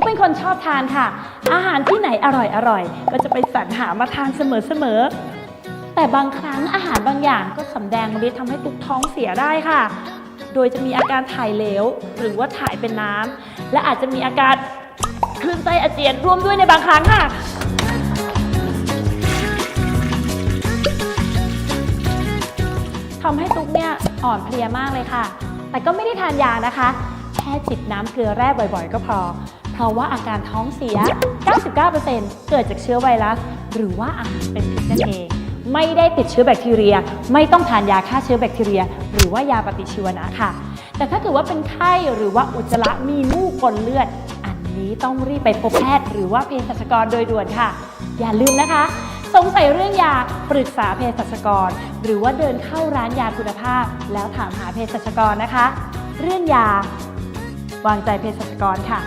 กเป็นคนชอบทานค่ะ อาหารที่ไหนอร่อยอร่อย ก็จะไปสรรหามาทานเสมอๆแต่บางครั้งอาหารบางอย่างก็สำแดงฤทธิ์ทำให้ตุกท้องเสียได้ค่ะ โดยจะมีอาการถ่ายเหลว หรือว่าถ่ายเป็นน้ำและอาจจะมีอาการคลื่นไส้อาเจียนร่วมด้วยในบางครั้งค่ะทำให้ตุ๊กเนี่ยอ่อนเพลียมากเลยค่ะ แต่ก็ไม่ได้ทานยานะคะ แค่จิบน้ำเกลือแร่บ่อยๆ ก็พอ ราะว่าอาการท้องเสีย 99%เกิดจากเชื้อไวรัส หรือว่าอาหารเป็นพิษนั่นเอง ไม่ได้ติดเชื้อแบคทีเรีย ไม่ต้องทานยาฆ่าเชื้อแบคทีเรีย หรือว่ายาปฏิชีวนะค่ะ แต่ถ้าเกิดว่าเป็นไข้หรือว่าอุจจาระมีมูกปนเลือด อันนี้ต้องรีบไปพบแพทย์ หรือว่าเภสัชกรโดยด่วนค่ะ อย่าลืมนะคะสงสัยเรื่องยาปรึกษาเภสัชกร หรือว่าเดินเข้าร้านยาคุณภาพ แล้วถามหาเภสัชกรนะคะ เรื่องยาวางใจเภสัชกรค่ะ